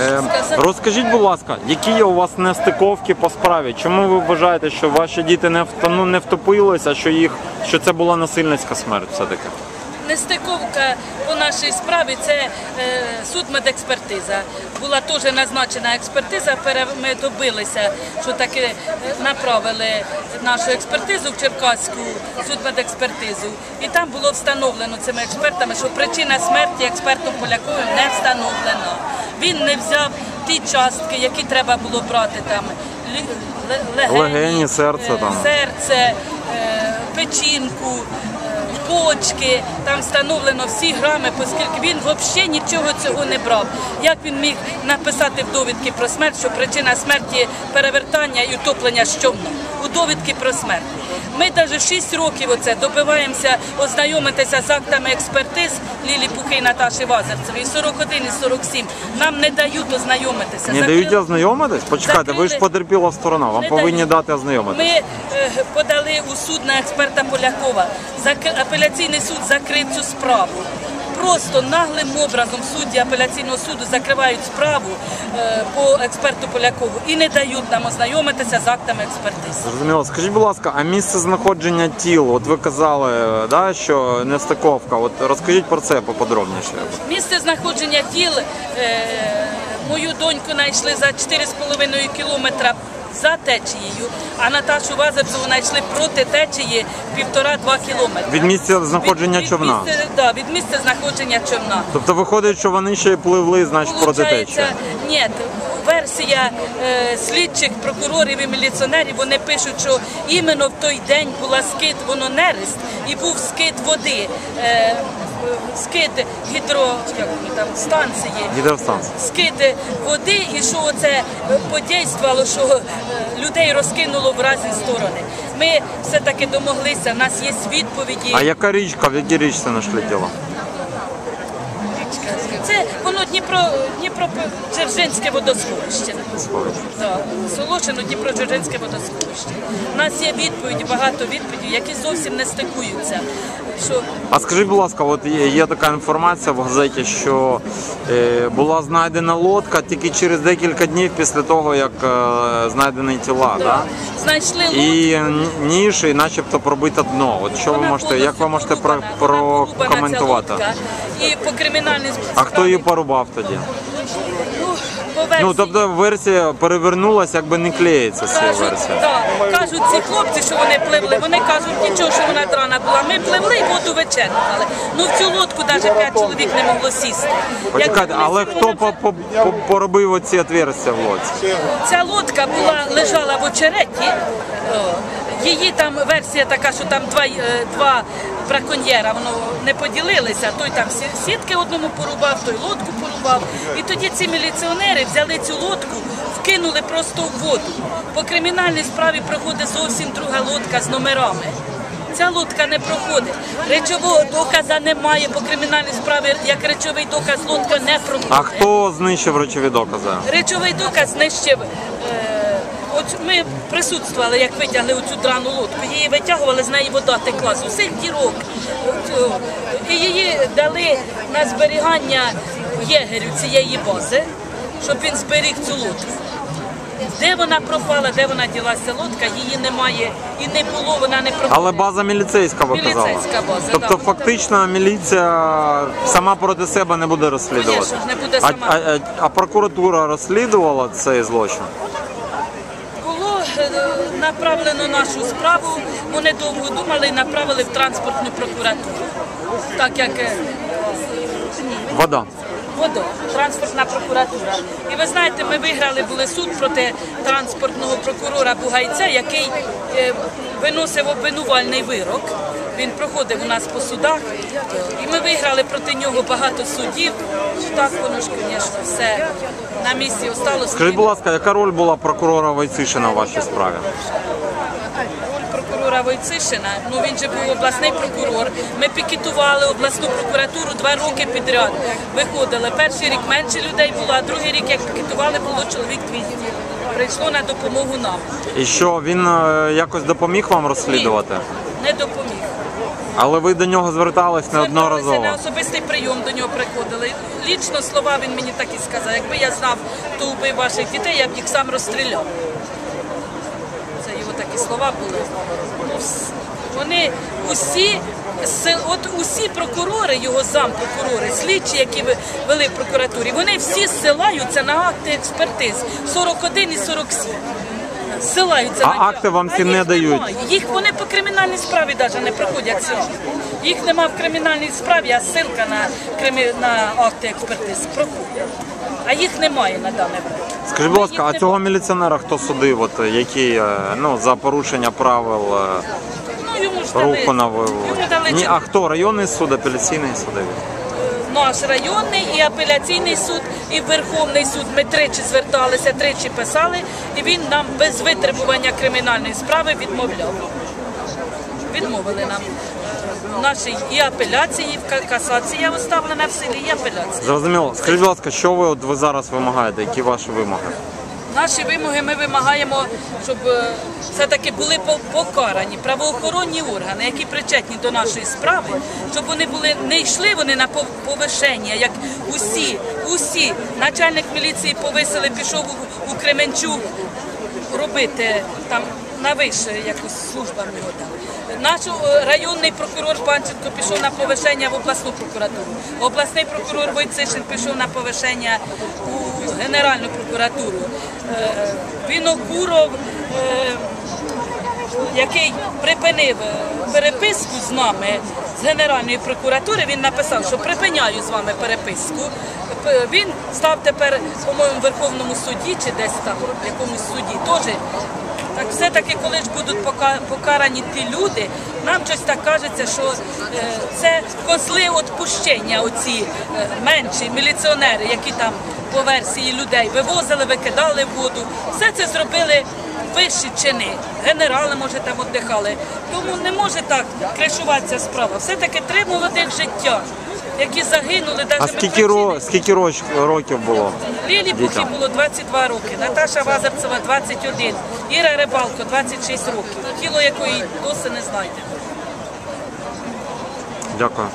Е, розкажіть, будь ласка, які є у вас нестиковки по справі? Чому ви вважаєте, що ваші діти не втону, не втопилися, що їх що це була насильницька смерть все-таки? Нестиковка по нашій справі це е, судмедекспертиза. Була теж назначена експертиза. Ми добилися, що таки е, направили нашу експертизу в Черкаську судмедекспертизу. І там було встановлено цими експертами, що причина смерті експертом Поляковим. Він не взяв ті частки, які треба було брати там. Легені, Легені, серце е, там. серце, е, печінку, е, почки. Там встановлено всі грами, оскільки він взагалі нічого цього не брав. Як він міг написати в довідки про смерть, що причина смерті перевертання і утоплення щомно? У довідки про смерть. Ми навіть 6 років оце добиваємося ознайомитися з актами експертиз Лілі Пухи і Наташі Вазерцевої. 41 і 47. Нам не дають ознайомитися. Не Закрили- дають ознайомитись? Почекайте, ви ж Закрили- потерпіла сторона, вам не повинні дають. дати ознайомитись. Ми е, подали у суд на експерта Полякова. Зак- Апеляційний суд закрив цю справу. Просто наглим образом судді апеляційного суду закривають справу е, по експерту Полякову і не дають нам ознайомитися з актами експертизи. Зрозуміло. Скажіть, будь ласка, а місце знаходження тіл? От ви казали, да, що нестиковка. От розкажіть про це поподробніше. Місце знаходження тіл е, мою доньку знайшли за 4,5 кілометра за течією, а Наташу Вазерцеву знайшли проти течії півтора-два кілометри. Від місця знаходження від, від човна. Місця, да, від місця знаходження човна. Тобто виходить, що вони ще й пливли, значить, проти течії. Ні, версія е, слідчих прокурорів і міліціонерів, вони пишуть, що іменно в той день була скид, воно нерест, і був скид води, е, скид гідро, як вони там, станції. Гідростанції. Скид води, і що це подействувало, що е, людей розкинуло в різні сторони. Ми все-таки домоглися, в нас є відповіді. А яка річка, в якій річці знайшли тіло? Це воно Дніпро, Дніпро Дзержинське водосховище. Так, Солошино Дніпро-Дзержинське водосховище. У нас є відповіді, багато відповідей, які зовсім не стикуються. Що А скажіть, будь ласка, от є, є така інформація в газеті, що е, була знайдена лодка тільки через декілька днів після того, як е, знайдені тіла, да? Знайшли лодку. і ніж, і начебто пробите дно. От що ви вона можете, як ви повністю можете про, порубана, вона порубана, ця прокоментувати? лодка. І по кримінальній А хто її порубав тоді? Ну, версії, Ну тобто версія перевернулася, якби не клеїться з цієї кажуть, версії. да, кажуть ці хлопці, що вони пливли. Вони кажуть, нічого, що вона драна була. Ми пливли і воду вичерпували. Ну в цю лодку навіть п'ять чоловік не могло сісти. Почекайте, Як але хто по, по, по, поробив оці отверстя в лодці? Ця лодка була лежала в очереті. О, Її там версія така, що там два, е, два браконьєра воно не поділилися. Той там сітки одному порубав, той лодку порубав. І тоді ці міліціонери взяли цю лодку, вкинули просто в воду. По кримінальній справі проходить зовсім друга лодка з номерами. Ця лодка не проходить. Речового доказа немає по кримінальній справі, як речовий доказ лодка не проходить. А хто знищив речові докази? Речовий доказ знищив. Ми присутствували, як витягли оцю драну лодку. Її витягували, з неї вода текла з усіх дірок. І її дали на зберігання єгерю цієї бази, щоб він зберіг цю лодку. Де вона пропала, де вона ділася лодка, її немає і не було, вона не пропала. Але база міліцейська ви казали. Міліцейська база, Тобто да. фактично міліція сама проти себе не буде розслідувати. Ж, не буде сама. а, а, а прокуратура розслідувала цей злочин? Е, направлено нашу справу. Вони довго думали і направили в транспортну прокуратуру. Так як вода. Вода. ВОДО, транспортна прокуратура. І ви знаєте, ми виграли були суд проти транспортного прокурора Бугайця, який е, виносив обвинувальний вирок. Він проходив у нас по судах, і ми виграли проти нього багато судів. Так воно ж, звісно, все на місці осталося. Скажіть, будь ласка, яка роль була прокурора Войцишина в вашій справі? Прокурора Войцишина, ну він же був обласний прокурор. Ми пікетували обласну прокуратуру два роки підряд. Виходили. Перший рік менше людей було, а другий рік, як пікетували, було чоловік 200. Прийшло на допомогу нам. І що він е, якось допоміг вам розслідувати? Не допоміг. Але ви до нього звертались Зверталися неодноразово. на особистий прийом до нього приходили. Лічно слова він мені так і сказав. Якби я знав, хто вбив ваших дітей, я б їх сам розстріляв. Це його такі слова були. Вони усі, от усі прокурори, його зампрокурори, слідчі, які вели в прокуратурі, вони всі зсилаються на акти експертиз 41 і 47. Зсилаються А на акти вам ці не дають? немає. Їх вони по кримінальній справі навіть не проходять сьогодні. Їх нема в кримінальній справі, а ссылка на, кримі... на акти експертиз проходять. А їх немає на даний момент. Скажіть, будь ласка, а цього міліціонера хто судив? От які е, ну за порушення правил е, Ну, йому ж дали, руху на йому дали Ні, а хто районний суд, апеляційний суд? Наш районний і апеляційний суд, і Верховний суд. Ми тричі зверталися, тричі писали, і він нам без витребування кримінальної справи відмовляв. Відмовили нам нашій і апеляції, і касація виставлена в селі, і апеляція. Зрозуміло. Скажіть, будь ласка, що ви от ви зараз вимагаєте? Які ваші вимоги? Наші вимоги ми вимагаємо, щоб е, все-таки були по- покарані правоохоронні органи, які причетні до нашої справи, щоб вони були не йшли вони на пов- повишення, як усі, усі. Начальник міліції повисили, пішов у, Кременчук робити там на вище якусь служба в нього там. Наш е, районний прокурор Панченко пішов на повишення в обласну прокуратуру. Обласний прокурор Войцишин пішов на повишення Генеральну прокуратуру. Е, Вінокуров, е, який припинив е, переписку з нами з Генеральної прокуратури, він написав, що припиняю з вами переписку. Він став тепер, по-моєму, Верховному суді чи десь там, в якомусь суді теж. Так все-таки, коли ж будуть покарані ті люди, нам щось так кажеться, що е, це козли відпущення, оці е, менші міліціонери, які там по версії людей вивозили, викидали воду. Все це зробили вищі чини. Генерали, може, там віддихали. Тому не може так кришуватися справа. Все-таки три молодих життя, які загинули, навіть А скільки ро скільки роч- років було? Лілі Бухі було 22 роки, Наташа Вазарцева 21, Іра Рибалко 26 років, тіло якої досі не знайдено. Дякую.